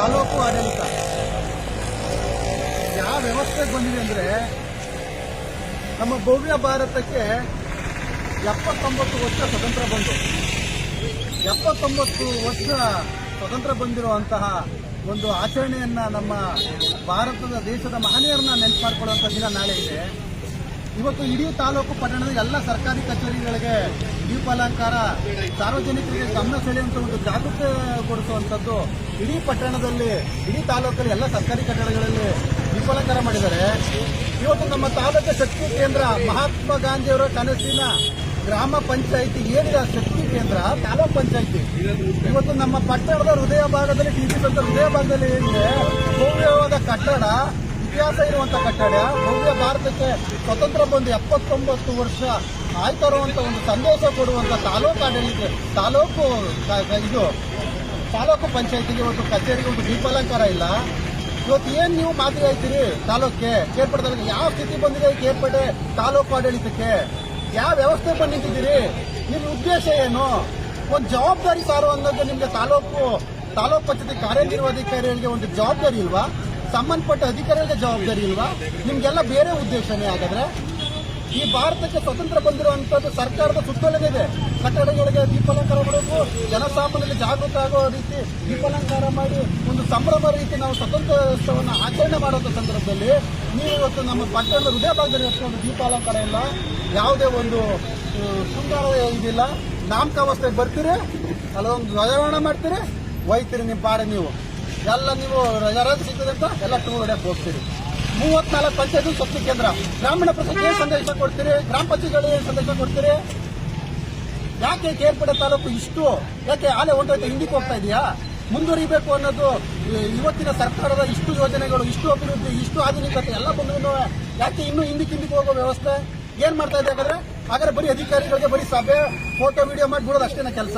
ತಾಲೂಕು ಆಡಳಿತ. ಯಾವ ವ್ಯವಸ್ಥೆಗೆ ಬಂದಿದೆ ಅಂದ್ರೆ ನಮ್ಮ ಭವ್ಯ ಭಾರತಕ್ಕೆ ಎಪ್ಪತ್ತೊಂಬತ್ತು ವರ್ಷ ಸ್ವತಂತ್ರ ಬಂದು, ಎಪ್ಪತ್ತೊಂಬತ್ತು ವರ್ಷ ಸ್ವತಂತ್ರ ಬಂದಿರುವಂತಹ ಒಂದು ಆಚರಣೆಯನ್ನ ನಮ್ಮ ಭಾರತದ ದೇಶದ ಮಹನೀಯರನ್ನ ನೆನಪು ಮಾಡಿಕೊಳ್ಳುವಂಥ ದಿನ ನಾಳೆ ಇದೆ. ಇವತ್ತು ಇಡೀ ತಾಲೂಕು ಪಟ್ಟಣದ ಎಲ್ಲ ಸರ್ಕಾರಿ ಕಚೇರಿಗಳಿಗೆ ದೀಪಾಲಂಕಾರ, ಸಾರ್ವಜನಿಕರಿಗೆ ಗಮನ ಸೆಳೆಯುವಂತ ಒಂದು ಜಾಗೃತಿ ಕೊಡಿಸುವಂಥದ್ದು ಇಡೀ ಪಟ್ಟಣದಲ್ಲಿ, ಇಡೀ ತಾಲೂಕಲ್ಲಿ ಎಲ್ಲ ಸರ್ಕಾರಿ ಕಟ್ಟಡಗಳಲ್ಲಿ ದೀಪಾಲಂಕಾರ ಮಾಡಿದ್ದಾರೆ. ಇವತ್ತು ನಮ್ಮ ತಾಲೂಕು ಶಕ್ತಿ ಕೇಂದ್ರ ಮಹಾತ್ಮ ಗಾಂಧಿಯವರ ಕನಸಿನ ಗ್ರಾಮ ಪಂಚಾಯಿತಿ ಏನಿದೆ ಆ ಶಕ್ತಿ ಕೇಂದ್ರ, ತಾಲೂಕ್ ಪಂಚಾಯಿತಿ? ಇವತ್ತು ನಮ್ಮ ಪಟ್ಟಣದ ಹೃದಯ ಭಾಗದಲ್ಲಿ ಟಿಪಿ ಸಂತ ಹೃದಯ ಭಾಗದಲ್ಲಿ ಏನಿದೆ ಭವ್ಯವಾದ ಕಟ್ಟಡ ಇತಿಹಾಸ ಇರುವಂತ ಕಟ್ಟಡ. ಭವ್ಯ ಭಾರತಕ್ಕೆ ಸ್ವತಂತ್ರ ಬಂದು ಎಪ್ಪತ್ತೊಂಬತ್ತು ವರ್ಷ ಆಯ್ತಾ ಒಂದು ಸಂದೇಶ ಕೊಡುವಂತ ತಾಲೂಕು ಆಡಳಿತ, ತಾಲೂಕು ಇದು ತಾಲೂಕು ಪಂಚಾಯತಿಗೆ ಒಂದು ಕಚೇರಿಗೆ ಒಂದು ದೀಪಾಲಂಕಾರ ಇಲ್ಲ. ಇವತ್ತು ಏನ್ ನೀವು ಮಾದರಿ ಆಯ್ತೀರಿ ತಾಲೂಕ್ಗೆ ಕೇರ್ಪಡೆದಲ್ಲಿ ಯಾವ ಸ್ಥಿತಿ ಬಂದಿದೆ ಕೇರ್ಪಡೆ ತಾಲೂಕು ಆಡಳಿತಕ್ಕೆ? ಯಾವ ವ್ಯವಸ್ಥೆ ಬಂದಿದ್ದೀರಿ ನಿಮ್ಮ ಉದ್ದೇಶ ಏನು? ಒಂದು ಜವಾಬ್ದಾರಿ ಸಾರು ಅನ್ನೋದು ನಿಮಗೆ ತಾಲೂಕು ತಾಲೂಕು ಪಂಚಾಯತಿ ಕಾರ್ಯನಿರ್ವಹಣಾಧಿಕಾರಿಗಳಿಗೆ ಒಂದು ಜವಾಬ್ದಾರಿ ಇಲ್ವಾ? ಸಂಬಂಧಪಟ್ಟ ಅಧಿಕಾರಿಗಳಿಗೆ ಜವಾಬ್ದಾರಿ ಇಲ್ವಾ? ನಿಮ್ಗೆಲ್ಲ ಬೇರೆ ಉದ್ದೇಶನೇ ಹಾಗಾದ್ರೆ? ಈ ಭಾರತಕ್ಕೆ ಸ್ವತಂತ್ರ ಬಂದಿರುವಂತದ್ದು ಸರ್ಕಾರದ ಸುತ್ತಲೇ ಇದೆ. ಕಟ್ಟಡಗಳಿಗೆ ದೀಪಾಲಂಕಾರ ಮಾಡೋದು ಜನಸಾಮಾನ್ಯರಿಗೆ ಜಾಗೃತ ಆಗೋ ರೀತಿ ದೀಪಾಲಂಕಾರ ಮಾಡಿ ಒಂದು ಸಂಭ್ರಮ ರೀತಿ ನಾವು ಸ್ವತಂತ್ರೋತ್ಸವವನ್ನು ಆಚರಣೆ ಮಾಡುವಂತ ಸಂದರ್ಭದಲ್ಲಿ ನೀವು ಇವತ್ತು ನಮ್ಮ ಪಟ್ಟಣದ ಹೃದಯ ಭಾಗದಲ್ಲಿ ಎತ್ಕೊಂಡು ದೀಪಾಲಂಕಾರ ಇಲ್ಲ, ಯಾವುದೇ ಒಂದು ಶೃಂಗಾರ ಇದಿಲ್ಲ, ನಾಮಕಾವಸ್ಥೆಗೆ ಬರ್ತೀರಿ, ಅಲ್ಲೊಂದು ಧ್ವಜಾರೋಹಣ ಮಾಡ್ತೀರಿ, ಒಯ್ತೀರಿ ನಿಮ್ಮ ಬಾಡ ನೀವು. ಎಲ್ಲ ನೀವು ರಜಾರಾಜ್ ಸಿಗ್ತದೆ ಅಂತ ಎಲ್ಲ ಟೂರ್ ಹೊಡೆಯಕ್ಕೆ ಹೋಗ್ತೀರಿ ಮೂವತ್ನಾಲ್ಕು ಪಂಚಾಯತ್ ಸ್ವಚ್ಛ ಕೇಂದ್ರ. ಗ್ರಾಮೀಣ ಪ್ರದೇಶಕ್ಕೆ ಸಂದೇಶ ಕೊಡ್ತೀರಿ? ಗ್ರಾಮ ಪಂಚಾಯತ್ಗಳಿಗೆ ಸಂದೇಶ ಕೊಡ್ತೀರಿ? ಯಾಕೆ ಕೇರ್ಪಡೆ ತಾಲೂಕು ಇಷ್ಟು? ಯಾಕೆ ಆಲೆ ಹೊಂಟೋಯ್ತು? ಹಿಂದಿಕ್ಕೆ ಹೋಗ್ತಾ ಇದೆಯಾ? ಮುಂದುವರಿಬೇಕು ಅನ್ನೋದು ಇವತ್ತಿನ ಸರ್ಕಾರದ ಇಷ್ಟು ಯೋಜನೆಗಳು, ಇಷ್ಟು ಅಭಿವೃದ್ಧಿ, ಇಷ್ಟು ಆಧುನಿಕತೆ ಎಲ್ಲ ಬಂದ್ರು ಯಾಕೆ ಇನ್ನೂ ಹಿಂದಿಕ್ಕೆ ಹಿಂದಿಕ್ಕೆ ಹೋಗೋ ವ್ಯವಸ್ಥೆ? ಏನ್ ಮಾಡ್ತಾ ಇದೆ ಹಾಗಾದ್ರೆ? ಹಾಗಾದ್ರೆ ಬರೀ ಅಧಿಕಾರಿಗಳಿಗೆ ಬರೀ ಸಭೆ, ಫೋಟೋ, ವಿಡಿಯೋ ಮಾಡಿ ಬಿಡೋದು ಅಷ್ಟೇನ ಕೆಲಸ?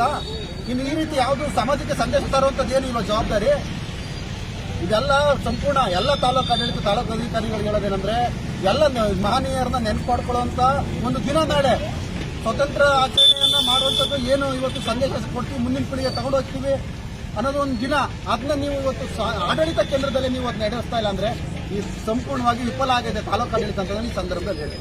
ಇನ್ನು ಈ ರೀತಿ ಯಾವುದು ಸಮಾಜಕ್ಕೆ ಸಂದೇಶ ತರುವಂತದ್ದು ಏನು ಇವಾಗ ಜವಾಬ್ದಾರಿ. ಇದೆಲ್ಲ ಸಂಪೂರ್ಣ ಎಲ್ಲ ತಾಲೂಕು ಆಡಳಿತ, ತಾಲೂಕು ಅಧಿಕಾರಿಗಳಿಗೆ ಹೇಳೋದೇನಂದ್ರೆ ಎಲ್ಲ ಮಹನೀಯರನ್ನ ನೆನ್ಪಾಡ್ಕೊಳ್ಳುವಂತ ಒಂದು ದಿನ ನಾಳೆ ಸ್ವತಂತ್ರ ಆಚರಣೆಯನ್ನ ಮಾಡುವಂಥದ್ದು ಏನು ಇವತ್ತು ಸಂದೇಶ ಕೊಡ್ತೀವಿ ಮುಂದಿನ ಪೀಳಿಗೆ ತಗೊಂಡು ಹೋಗ್ತೀವಿ ಅನ್ನೋದು ಒಂದು ದಿನ. ಅದನ್ನ ನೀವು ಇವತ್ತು ಆಡಳಿತ ಕೇಂದ್ರದಲ್ಲಿ ನೀವು ಅದನ್ನ ನಡೆಸ್ತಾ ಇಲ್ಲ ಅಂದ್ರೆ ಈ ಸಂಪೂರ್ಣವಾಗಿ ವಿಫಲ ಆಗಿದೆ ತಾಲೂಕು ಆಡಳಿತ ಅಂತ ಈ ಸಂದರ್ಭದಲ್ಲಿ ಹೇಳಿ